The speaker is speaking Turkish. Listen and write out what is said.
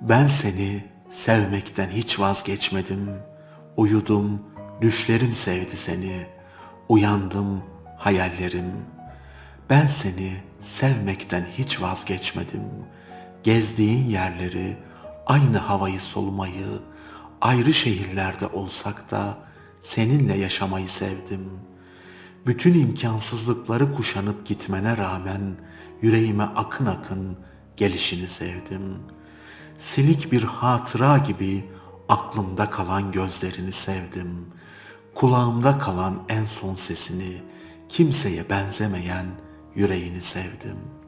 Ben seni sevmekten hiç vazgeçmedim. Uyudum, düşlerim sevdi seni. Uyandım, hayallerim. Ben seni sevmekten hiç vazgeçmedim. Gezdiğin yerleri, aynı havayı solumayı, ayrı şehirlerde olsak da seninle yaşamayı sevdim. Bütün imkansızlıkları kuşanıp gitmene rağmen yüreğime akın akın gelişini sevdim. Silik bir hatıra gibi aklımda kalan gözlerini sevdim. Kulağımda kalan en son sesini, kimseye benzemeyen yüreğini sevdim.''